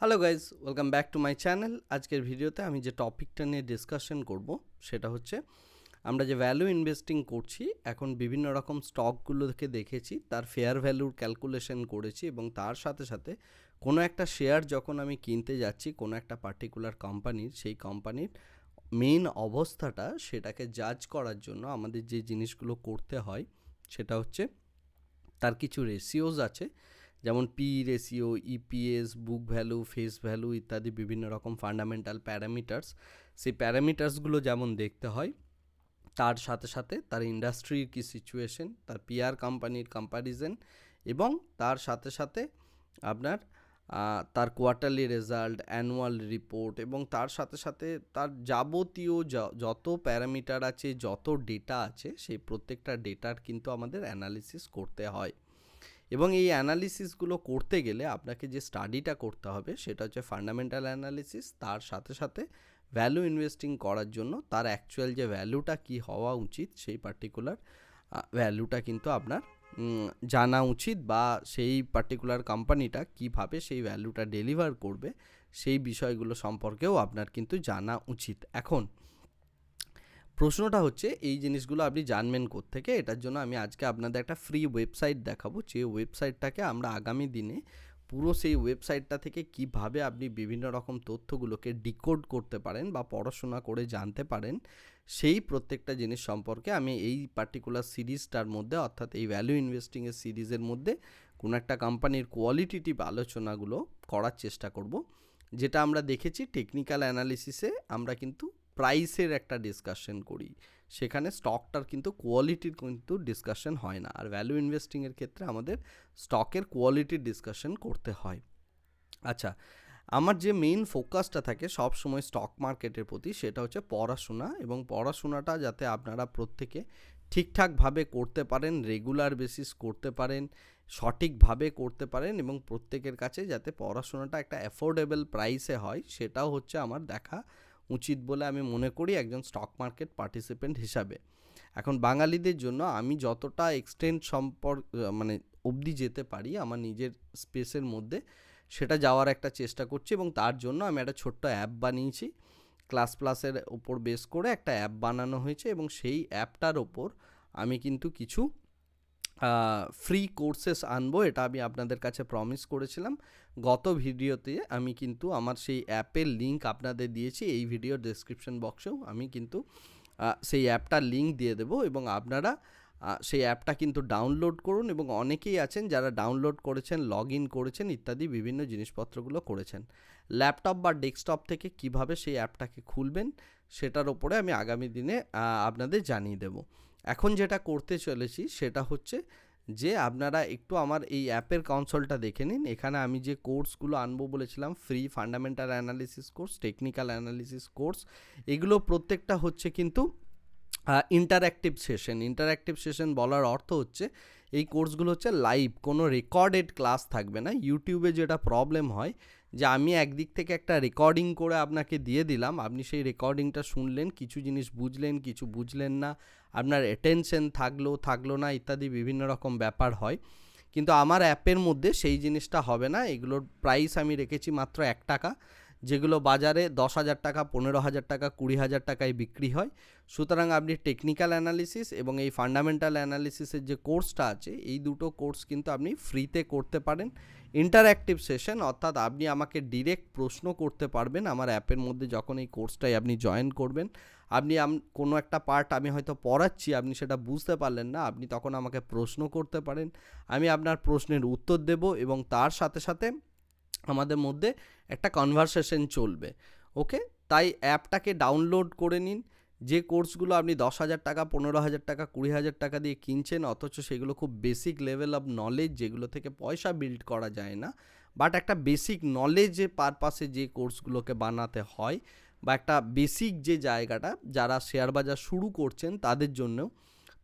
Hello guys welcome back to my channel আজকের ভিডিওতে আমি যে টপিকটা নিয়ে ডিসকাশন করব, সেটা হচ্ছে আমরা যে ভ্যালু ইনভেস্টিং করছি, এখন বিভিন্ন রকম স্টকগুলোকে দেখেছি, তার ফেয়ার ভ্যালুর ক্যালকুলেশন করেছি এবং তার সাথে সাথে কোনো একটা শেয়ার যখন আমি কিনতে যাচ্ছি, কোনো একটা পার্টিকুলার কোম্পানির সেই কোম্পানির মেইন অবস্থাটা, সেটাকে জাজ করার জন্য আমাদের যে জিনিসগুলো করতে হয়, সেটা হচ্ছে তার কিছু রেশিওজ আছে। যেমন P ratio EPS book value face value ইত্যাদি বিভিন্ন রকম ফান্ডামেন্টাল প্যারামিটার্স সেই প্যারামিটার্সগুলো যেমন দেখতে হয়, তার সাথে সাথে তার ইন্ডাস্ট্রির কী সিচুয়েশন তার পিআর কোম্পানির কম্প্যারিজন এবং তার সাথে সাথে আপনার তার কোয়ার্টারলি রেজাল্ট অ্যানুয়াল রিপোর্ট এবং তার সাথে সাথে তার যাবতীয় যত প্যারামিটার আছে, যত ডেটা আছে, সেই প্রত্যেকটা ডেটার কিন্তু আমাদের অ্যানালিসিস করতে হয়। এবং এই অ্যানালিসিসগুলো করতে গেলে আপনাকে যে স্টাডিটা করতে হবে সেটা হচ্ছে ফান্ডামেন্টাল অ্যানালিসিস তার সাথে সাথে ভ্যালু ইনভেস্টিং করার জন্য তার অ্যাকচুয়াল যে ভ্যালুটা কি হওয়া উচিত সেই পার্টিকুলার ভ্যালুটা কিন্তু আপনার জানা উচিত বা সেই পার্টিকুলার কোম্পানিটা কীভাবে সেই ভ্যালুটা ডেলিভার করবে সেই বিষয়গুলো সম্পর্কেও আপনার কিন্তু জানা উচিত। এখন প্রশ্নটা হচ্ছে, এই জিনিসগুলো আপনি জানবেন থেকে এটার জন্য আমি আজকে আপনাদের একটা ফ্রি ওয়েবসাইট দেখাবো। যে ওয়েবসাইটটাকে আমরা আগামী দিনে পুরো সেই ওয়েবসাইটটা থেকে কীভাবে আপনি বিভিন্ন রকম তথ্যগুলোকে ডিকোড করতে পারেন বা পড়াশোনা করে জানতে পারেন, সেই প্রত্যেকটা জিনিস সম্পর্কে আমি এই পার্টিকুলার সিরিজটার মধ্যে, অর্থাৎ এই ভ্যালু ইনভেস্টিংয়ের সিরিজের মধ্যে কোনো একটা কোম্পানির কোয়ালিটিটিভ আলোচনাগুলো করার চেষ্টা করব। যেটা আমরা দেখেছি টেকনিক্যাল অ্যানালিসিসে আমরা কিন্তু প্রাইসের একটা ডিসকাশন করি। সেখানে স্টকটার কিন্তু কোয়ালিটির কিন্তু ডিসকাশন হয় না। আর ভ্যালু ইনভেস্টিংয়ের ক্ষেত্রে আমাদের স্টকের কোয়ালিটির ডিসকাশন করতে হয়। আচ্ছা আমার যে মেইন ফোকাসটা থাকে সব সময় স্টক মার্কেটের প্রতি সেটা হচ্ছে পড়াশোনা। এবং পড়াশোনাটা যাতে আপনারা প্রত্যেকে ঠিকঠাকভাবে করতে পারেন রেগুলার বেসিস করতে পারেন, সঠিকভাবে করতে পারেন এবং প্রত্যেকের কাছে যাতে পড়াশোনাটা একটা অ্যাফোর্ডেবল প্রাইসে হয়, সেটাও হচ্ছে আমার দেখা উচিত বলে আমি মনে করি একজন স্টক মার্কেট পার্টিসিপেন্ট হিসাবে। এখন বাঙালিদের জন্য আমি যতটা এক্সটেন্ড সম্পর্ক মানে অবধি যেতে পারি আমার নিজের স্পেসের মধ্যে, সেটা যাওয়ার একটা চেষ্টা করছি এবং তার জন্য আমি একটা ছোট্ট অ্যাপ বানিয়েছি। ক্লাস প্লাসের ওপর বেস করে একটা অ্যাপ বানানো হয়েছে এবং সেই অ্যাপটার ওপর আমি কিন্তু কিছু ফ্রি কোর্সেস আনব, এটা আমি আপনাদের কাছে প্রমিস করেছিলাম। গত ভিডিওতে আমি কিন্তু আমার সেই অ্যাপের লিঙ্ক আপনাদের দিয়েছি, এই ভিডিও ডেসক্রিপশন বক্সেও আমি কিন্তু সেই অ্যাপটার লিঙ্ক দিয়ে দেবো এবং আপনারা সেই অ্যাপটা কিন্তু ডাউনলোড করুন এবং অনেকেই আছেন যারা ডাউনলোড করেছেন লগ ইন করেছেন ইত্যাদি বিভিন্ন জিনিসপত্রগুলো করেছেন। ল্যাপটপ বা ডেস্কটপ থেকে কীভাবে সেই অ্যাপটাকে খুলবেন সেটার ওপরে আমি আগামী দিনে আপনাদের জানিয়ে দেব। এখন যেটা করতে চলেছি সেটা হচ্ছে যে আপনারা একটু আমার এই অ্যাপের কনসোলটা দেখে নিন। এখানে আমি যে কোর্সগুলো আনব বলেছিলাম free fundamental analysis course technical analysis course এগুলো প্রত্যেকটা হচ্ছে কিন্তু ইন্টারঅ্যাক্টিভ সেশন ইন্টারঅ্যাক্টিভ সেশন বলার অর্থ হচ্ছে, এই কোর্সগুলো হচ্ছে লাইভ কোনো রেকর্ডেড ক্লাস থাকবে না। ইউটিউবে যেটা প্রবলেম হয়, যে আমি একদিক থেকে একটা রেকর্ডিং করে আপনাকে দিয়ে দিলাম, আপনি সেই রেকর্ডিংটা শুনলেন, কিছু জিনিস বুঝলেন, কিছু বুঝলেন না আপনার অ্যাটেনশন থাকল থাকল না, ইত্যাদি বিভিন্ন রকম ব্যাপার হয়। কিন্তু আমার অ্যাপের মধ্যে সেই জিনিসটা হবে না। এগুলোর প্রাইস আমি রেখেছি মাত্র এক টাকা। যেগুলো বাজারে দশ হাজার টাকা, পনেরো হাজার টাকা, কুড়ি হাজার টাকায় বিক্রি হয়। সুতরাং আপনি টেকনিক্যাল অ্যানালিসিস এবং এই ফান্ডামেন্টাল অ্যানালিসিসের যে কোর্সটা আছে, এই দুটো কোর্স কিন্তু আপনি ফ্রিতে করতে পারেন। ইন্টারঅ্যাক্টিভ সেশন অর্থাৎ আপনি আমাকে ডিরেক্ট প্রশ্ন করতে পারবেন আমার অ্যাপের মধ্যে যখন এই কোর্সটাই আপনি জয়েন করবেন। আপনি কোনো একটা পার্ট আমি হয়তো পড়াচ্ছি, আপনি সেটা বুঝতে পারলেন না, আপনি তখন আমাকে প্রশ্ন করতে পারেন। আমি আপনার প্রশ্নের উত্তর দেব এবং তার সাথে সাথে আমাদের মধ্যে একটা কনভারসেশন চলবে ওকে তাই অ্যাপটাকে ডাউনলোড করে নিন। যে কোর্সগুলো আপনি দশ হাজার টাকা, পনেরো হাজার টাকা, কুড়ি হাজার টাকা দিয়ে কিনছেন, অথচ সেগুলো খুব বেসিক লেভেল অফ নলেজ যেগুলো থেকে পয়সা বিল্ড করা যায় না বাট একটা বেসিক নলেজের পারপাসে যে কোর্সগুলোকে বানাতে হয় বা একটা বেসিক যে জায়গাটা যারা শেয়ার বাজার শুরু করছেন তাদের জন্য,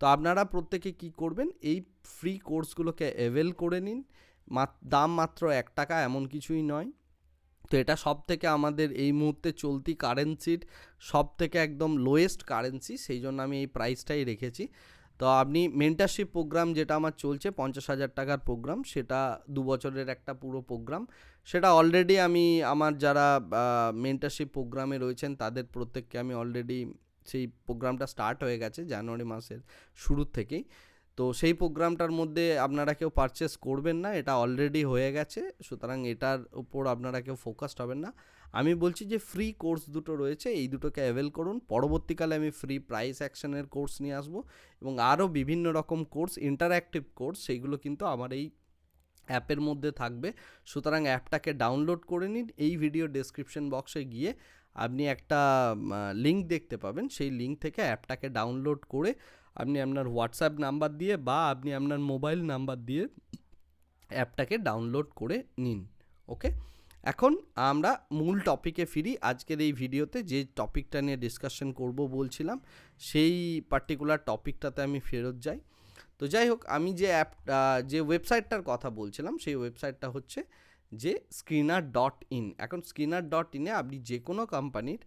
তো আপনারা প্রত্যেকে কি করবেন? এই ফ্রি কোর্সগুলোকে অ্যাভেল করে নিন। দাম মাত্র এক টাকা এমন কিছুই নয়। তো এটা সব থেকে আমাদের এই মুহূর্তে চলতি কারেন্সির সব থেকে একদম লোয়েস্ট কারেন্সি সেই জন্য আমি এই প্রাইসটাই রেখেছি। তো আপনি মেন্টারশিপ প্রোগ্রাম যেটা আমার চলছে, পঞ্চাশ হাজার টাকার প্রোগ্রাম সেটা দু বছরের একটা পুরো প্রোগ্রাম সেটা অলরেডি আমি আমার যারা মেন্টারশিপ প্রোগ্রামে রয়েছেন, তাদের প্রত্যেককে আমি অলরেডি সেই প্রোগ্রামটা স্টার্ট হয়ে গেছে জানুয়ারি মাসের শুরুর থেকেই। তো সেই প্রোগ্রামটার মধ্যে আপনারা কেউ পারচেস করবেন না, এটা অলরেডি হয়ে গেছে। সুতরাং এটার উপর আপনারা কেউ ফোকাসড হবেন না। আমি বলছি যে ফ্রি কোর্স দুটো রয়েছে, এই দুটোকে অ্যাভেল করুন। পরবর্তীকালে আমি ফ্রি প্রাইস অ্যাকশনের কোর্স নিয়ে আসব এবং আরও বিভিন্ন রকম কোর্স ইন্টারঅ্যাক্টিভ কোর্স সেইগুলো কিন্তু আমার এই অ্যাপের মধ্যে থাকবে। সুতরাং অ্যাপটাকে ডাউনলোড করে নিন। এই ভিডিও ডেসক্রিপশন বক্সে গিয়ে আপনি একটা লিঙ্ক দেখতে পাবেন। সেই লিঙ্ক থেকে অ্যাপটাকে ডাউনলোড করে আপনি আপনার হোয়াটসঅ্যাপ নাম্বার দিয়ে বা আপনি আপনার মোবাইল নাম্বার দিয়ে অ্যাপটাকে ডাউনলোড করে নিন। ওকে এখন আমরা মূল টপিকে ফিরি। আজকের এই ভিডিওতে যে টপিকটা নিয়ে ডিসকাশন করব বলছিলাম, সেই পার্টিকুলার টপিকটাতে আমি ফেরত যাই। তো যাই হোক, আমি যে অ্যাপ যে ওয়েবসাইটটার কথা বলছিলাম, সেই ওয়েবসাইটটা হচ্ছে যে স্ক্রিনার ডট ইন এখন স্ক্রিনার ডট ইনে আপনি যে কোনো কোম্পানির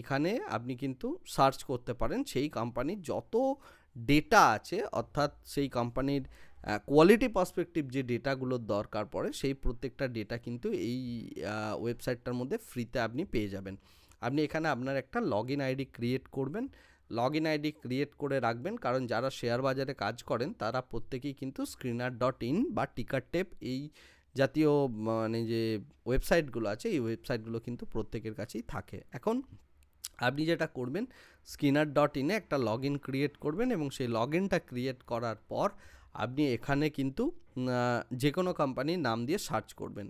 এখানে আপনি কিন্তু সার্চ করতে পারেন। সেই কোম্পানির যত ডেটা আছে, অর্থাৎ সেই কোম্পানির কোয়ালিটি পার্সপেক্টিভ যে ডেটাগুলোর দরকার পড়ে, সেই প্রত্যেকটা ডেটা কিন্তু এই ওয়েবসাইটটার মধ্যে ফ্রিতে আপনি পেয়ে যাবেন। আপনি এখানে আপনার একটা লগ ইন আইডি ক্রিয়েট করবেন। লগ ইন আইডি ক্রিয়েট করে রাখবেন, কারণ যারা শেয়ার বাজারে কাজ করেন, তারা প্রত্যেকেই কিন্তু স্ক্রিনার ডট ইন বা টিকার টেপ এই জাতীয় মানে যে ওয়েবসাইটগুলো আছে, এই ওয়েবসাইটগুলো কিন্তু প্রত্যেকের কাছেই থাকে। এখন আপনি যেটা করবেন স্কিনার ডট ইনে একটা লগ ইন ক্রিয়েট করবেন এবং সেই লগ ইনটা ক্রিয়েট করার পর আপনি এখানে কিন্তু যে কোনো কোম্পানির নাম দিয়ে সার্চ করবেন।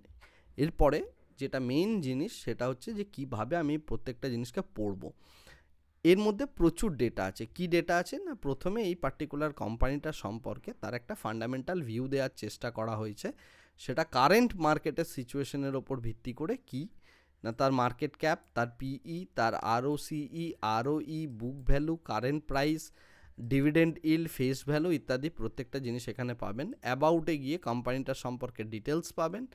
এরপরে যেটা মেইন জিনিস সেটা হচ্ছে যে কীভাবে আমি প্রত্যেকটা জিনিসকে পড়ব। এর মধ্যে প্রচুর ডেটা আছে। কি ডেটা আছে? না, প্রথমে এই পার্টিকুলার কোম্পানিটা সম্পর্কে তার একটা ফান্ডামেন্টাল ভিউ দেওয়ার চেষ্টা করা হয়েছে। সেটা কারেন্ট মার্কেটের সিচুয়েশনের ওপর ভিত্তি করে কি? না, তার মার্কেট ক্যাপ তার পিই তার আরও সিই আরও ই book value current price dividend, yield, face value ইত্যাদি প্রত্যেকটা জিনিস এখানে পাবেন। অ্যাবাউটে গিয়ে কোম্পানিটার সম্পর্কে ডিটেলস পাবেন।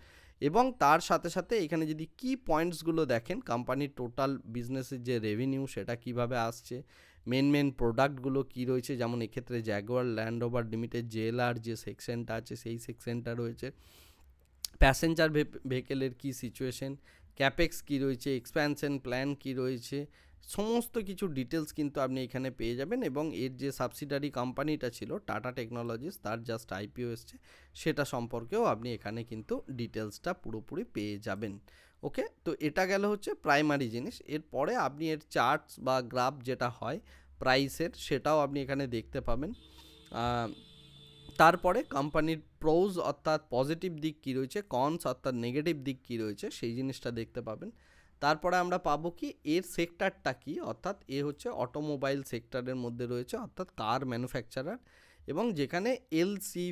এবং তার সাথে সাথে এখানে যদি কি পয়েন্টসগুলো দেখেন, কোম্পানির টোটাল বিজনেসের যে রেভিনিউ সেটা কীভাবে আসছে, মেন মেন প্রোডাক্টগুলো কী রয়েছে, যেমন এক্ষেত্রে Jaguar, Land Rover limited, JLR যে সেকশনটা আছে, সেই সেকশনটা রয়েছে। প্যাসেঞ্জার ভেহিকেলের কী সিচুয়েশন ক্যাপেক্স কী রয়েছে, এক্সপ্যানশন প্ল্যান কী রয়েছে সমস্ত কিছু ডিটেলস কিন্তু আপনি এখানে পেয়ে যাবেন এবং এর যে সাবসিডারি কোম্পানিটা ছিল টাটা টেকনোলজিস তার জাস্ট আইপিও এসছে, সেটা সম্পর্কেও আপনি এখানে কিন্তু ডিটেলসটা পুরোপুরি পেয়ে যাবেন। ওকে? তো এটা গেল হচ্ছে প্রাইমারি জিনিস। এরপরে আপনি এর চার্টস বা গ্রাফ যেটা হয় প্রাইসের সেটাও আপনি এখানে দেখতে পাবেন। তারপরে কোম্পানির প্রোজ অর্থাৎ পজিটিভ দিক কী রয়েছে কনস অর্থাৎ নেগেটিভ দিক কী রয়েছে, সেই জিনিসটা দেখতে পাবেন। তারপরে আমরা পাবো কি, এর সেক্টরটা কি? অর্থাৎ এ হচ্ছে অটোমোবাইল সেক্টরের মধ্যে রয়েছে, অর্থাৎ কার ম্যানুফ্যাকচারার এবং যেখানে এল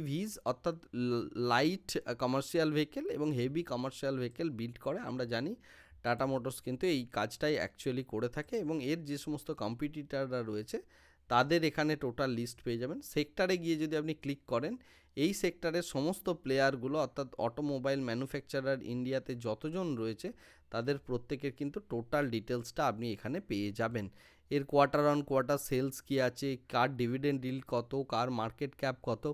ভিজ অর্থাৎ লাইট কমার্শিয়াল ভেহিকেল এবং হেভি কমার্শিয়াল ভেহিকেল বিল্ড করে, আমরা জানি টাটা মোটরস কিন্তু এই কাজটাই অ্যাকচুয়ালি করে থাকে এবং এর যে সমস্ত কম্পিটিটাররা রয়েছে তাদের এখানে টোটাল লিস্ট পেয়ে যাবেন। সেক্টরে গিয়ে যদি আপনি ক্লিক করেন, এই সেক্টরের সমস্ত প্লেয়ারগুলো অর্থাৎ অটোমোবাইল ম্যানুফ্যাকচারার ইন্ডিয়াতে যতজন রয়েছে, তাদের প্রত্যেকের কিন্তু টোটাল ডিটেলসটা আপনি এখানে পেয়ে যাবেন। এর কোয়ার্টার অন কোয়ার্টার সেলস কী আছে, কার ডিভিডেন্ড ডিল কত, কার মার্কেট ক্যাপ কত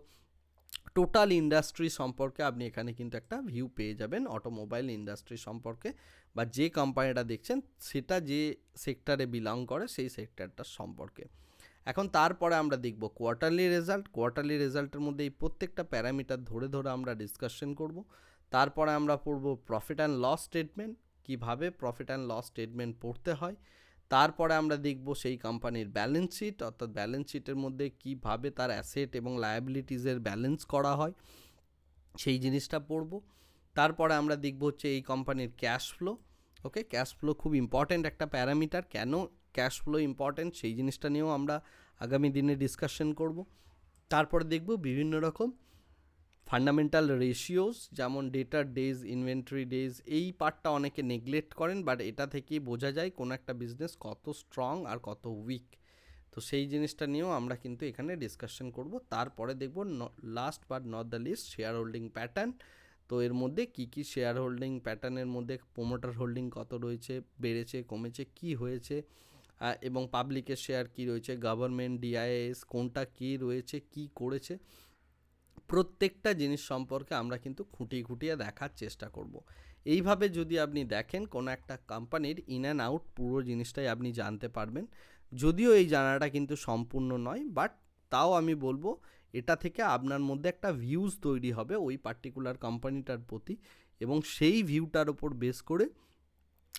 টোটাল ইন্ডাস্ট্রি সম্পর্কে আপনি এখানে কিন্তু একটা ভিউ পেয়ে যাবেন অটোমোবাইল ইন্ডাস্ট্রি সম্পর্কে, বা যে কোম্পানিটা দেখছেন, সেটা যে সেক্টরে বিলং করে, সেই সেক্টরটার সম্পর্কে। এখন তারপরে আমরা দেখব কোয়ার্টারলি রেজাল্ট কোয়ার্টারলি রেজাল্টের মধ্যে এই প্রত্যেকটা প্যারামিটার ধরে ধরে আমরা ডিসকাশন করব। তারপরে আমরা পড়ব প্রফিট অ্যান্ড লস স্টেটমেন্ট কীভাবে প্রফিট অ্যান্ড লস স্টেটমেন্ট পড়তে হয়। তারপরে আমরা দেখব সেই কোম্পানির ব্যালেন্স শিট অর্থাৎ ব্যালেন্স শিটের মধ্যে কীভাবে তার অ্যাসেট এবং লায়াবিলিটিসের ব্যালেন্স করা হয়, সেই জিনিসটা পড়ব। তারপরে আমরা দেখব হচ্ছে এই কোম্পানির cash flow okay cash flow খুব ইম্পর্ট্যান্ট একটা প্যারামিটার। কেন ক্যাশ ফ্লো ইম্পর্ট্যান্ট সেই জিনিসটা নিয়েও আমরা আগামী দিনে ডিসকাশন করব। তারপরে দেখব বিভিন্ন রকম ফান্ডামেন্টাল রেশিওস যেমন ডেটার ডেজ ইনভেন্টরি ডেজ এই পার্টটা অনেকে নেগলেক্ট করেন বাট এটা থেকেই বোঝা যায় কোনো একটা বিজনেস কত স্ট্রং আর কত উইক তো সেই জিনিসটা নিয়েও আমরা কিন্তু এখানে ডিসকাশন করব। তারপরে দেখব last but not the least share holding pattern তো এর মধ্যে কি কি শেয়ার হোল্ডিং প্যাটার্নের মধ্যে প্রোমোটার হোল্ডিং কত রয়েছে, বেড়েছে, কমেছে, কি হয়েছে এবং পাবলিকের শেয়ার কি রয়েছে? গভর্নমেন্ট ডিআইএস কোনটা কি রয়েছে? কি করেছে? প্রত্যেকটা জিনিস সম্পর্কে আমরা কিন্তু খুঁটিয়ে খুঁটিয়ে দেখার চেষ্টা করব। এইভাবে যদি আপনি দেখেন, কোনো একটা কোম্পানির ইন অ্যান্ড আউট পুরো জিনিসটাই আপনি জানতে পারবেন। যদিও এই জানাটা কিন্তু সম্পূর্ণ নয় বাট তাও আমি বলব, এটা থেকে আপনার মধ্যে একটা ভিউজ তৈরি হবে ওই পার্টিকুলার কোম্পানিটার প্রতি এবং সেই ভিউটার ওপর বেস করে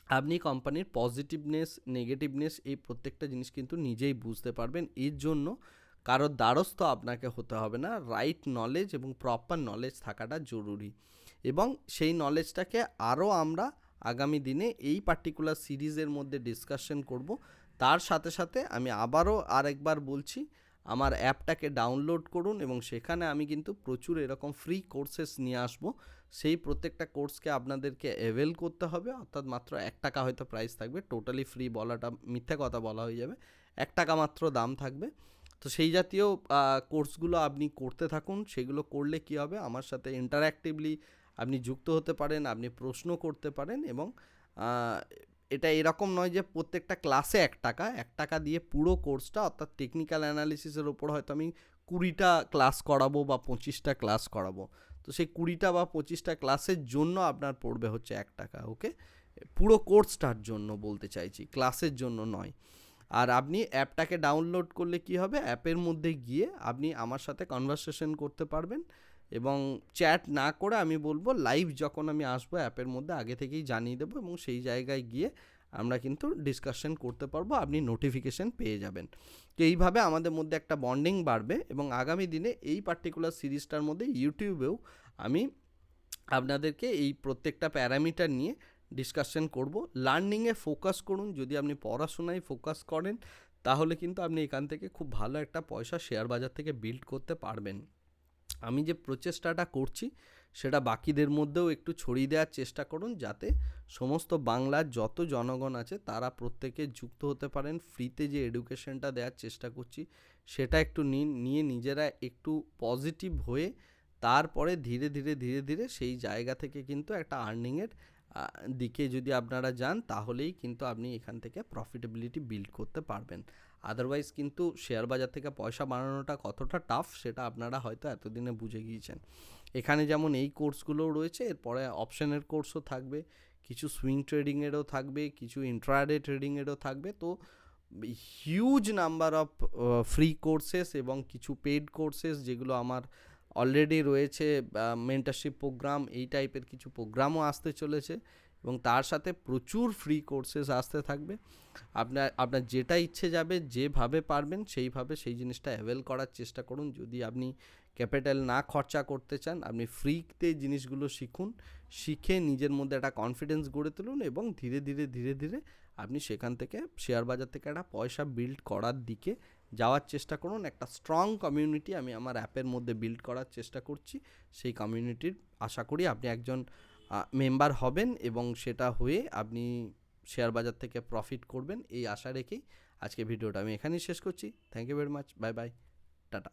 আপনি কোম্পানির পজিটিভনেস নেগেটিভনেস এই প্রত্যেকটা জিনিস কিন্তু নিজেই বুঝতে পারবেন। এর জন্য কারোর দ্বারস্থ আপনাকে হতে হবে না। রাইট নলেজ এবং প্রপার নলেজ থাকাটা জরুরি। এবং সেই নলেজটাকে আরও আমরা আগামী দিনে এই পার্টিকুলার সিরিজের মধ্যে ডিসকাশন করব। তার সাথে সাথে আমি আবারও আরেকবার বলছি, আমার অ্যাপটাকে ডাউনলোড করুন এবং সেখানে আমি কিন্তু প্রচুর এরকম ফ্রি কোর্সেস নিয়ে আসব। সেই প্রত্যেকটা কোর্সকে আপনাদেরকে অ্যাভেল করতে হবে, অর্থাৎ মাত্র এক টাকা হয়তো প্রাইস থাকবে। টোটালি ফ্রি বলাটা মিথ্যে কথা বলা হয়ে যাবে। এক টাকা মাত্র দাম থাকবে। তো সেই জাতীয় কোর্সগুলো আপনি করতে থাকুন। সেগুলো করলে কি হবে? আমার সাথে ইন্টারঅ্যাক্টিভলি আপনি যুক্ত হতে পারেন, আপনি প্রশ্ন করতে পারেন এবং এটা এরকম নয় যে প্রত্যেকটা ক্লাসে এক টাকা। এক টাকা দিয়ে পুরো কোর্সটা, অর্থাৎ টেকনিক্যাল অ্যানালিসিসের ওপর হয়তো আমি কুড়িটা ক্লাস করাবো বা পঁচিশটা ক্লাস করাবো। তো সেই কুড়িটা বা পঁচিশটা ক্লাসের জন্য আপনার পড়বে হচ্ছে এক টাকা, ওকে? পুরো কোর্সটার জন্য বলতে চাইছি, ক্লাসের জন্য নয়। আর আপনি অ্যাপটাকে ডাউনলোড করলে কি হবে? অ্যাপের মধ্যে গিয়ে আপনি আমার সাথে কনভারসেশন করতে পারবেন এবং চ্যাট না করে আমি বলব লাইভ যখন আমি আসব অ্যাপের মধ্যে আগে থেকেই জানিয়ে দেবো এবং সেই জায়গায় গিয়ে আমরা কিন্তু ডিসকাশন করতে পারব, আপনি নোটিফিকেশন পেয়ে যাবেন। তো এইভাবে আমাদের মধ্যে একটা বন্ডিং বাড়বে এবং আগামী দিনে এই পার্টিকুলার সিরিজটার মধ্যে ইউটিউবেও আমি আপনাদেরকে এই প্রত্যেকটা প্যারামিটার নিয়ে ডিসকাশন করব। লার্নিংয়ে ফোকাস করুন, যদি আপনি পড়াশোনায় ফোকাস করেন, তাহলে কিন্তু আপনি এখান থেকে খুব ভালো একটা পয়সা শেয়ার বাজার থেকে বিল্ড করতে পারবেন। আমি যে প্রচেষ্টাটা করছি সেটা বাকিদের মধ্যেও একটু ছড়িয়ে দেওয়ার চেষ্টা করুন যাতে সমস্ত বাংলার যত জনগণ আছে তারা প্রত্যেকে যুক্ত হতে পারেন, ফ্রিতে যে এডুকেশনটা দেওয়ার চেষ্টা করছি সেটা একটু নিয়ে নিজেরা একটু পজিটিভ হয়ে তারপরে ধীরে ধীরে ধীরে ধীরে সেই জায়গা থেকে কিন্তু একটা আর্নিংয়ের দিকে যদি আপনারা যান তাহলেই কিন্তু আপনি এখান থেকে প্রফিটেবিলিটি বিল্ড করতে পারবেন। আদারওয়াইজ কিন্তু শেয়ার বাজার থেকে পয়সা বানানোটা কতটা টাফ সেটা আপনারা হয়তো এতদিনে বুঝে গিয়েছেন। এখানে যেমন এই কোর্সগুলোও রয়েছে, এরপরে অপশনের কোর্সও থাকবে, কিছু সুইং ট্রেডিংয়েরও থাকবে, কিছু ইন্ট্রাডে ট্রেডিংয়েরও থাকবে, তো huge number of free courses এবং কিছু পেড কোর্সেস যেগুলো আমার অলরেডি রয়েছে মেন্টারশিপ প্রোগ্রাম, এই টাইপের কিছু প্রোগ্রামও আসতে চলেছে এবং তার সাথে প্রচুর ফ্রি কোর্সেস আসতে থাকবে। আপনার আপনার যেটা ইচ্ছে যাবে, যেভাবে পারবেন সেইভাবে সেই জিনিসটা অ্যাভেল করার চেষ্টা করুন। যদি আপনি ক্যাপিটাল না খরচা করতে চান, আপনি ফ্রিতে জিনিসগুলো শিখুন, শিখে নিজের মধ্যে একটা কনফিডেন্স গড়ে তুলুন এবং ধীরে ধীরে ধীরে ধীরে আপনি সেখান থেকে শেয়ার বাজার থেকে একটা পয়সা বিল্ড করার দিকে যাওয়ার চেষ্টা করুন। একটা স্ট্রং কমিউনিটি আমি আমার অ্যাপের মধ্যে বিল্ড করার চেষ্টা করছি। সেই কমিউনিটির আশা করি আপনি একজন মেম্বার হবেন এবং সেটা হয়ে আপনি শেয়ার বাজার থেকে প্রফিট করবেন। এই আশা রেখেই আজকে ভিডিওটা আমি এখানেই শেষ করছি। Thank you very much bye bye tata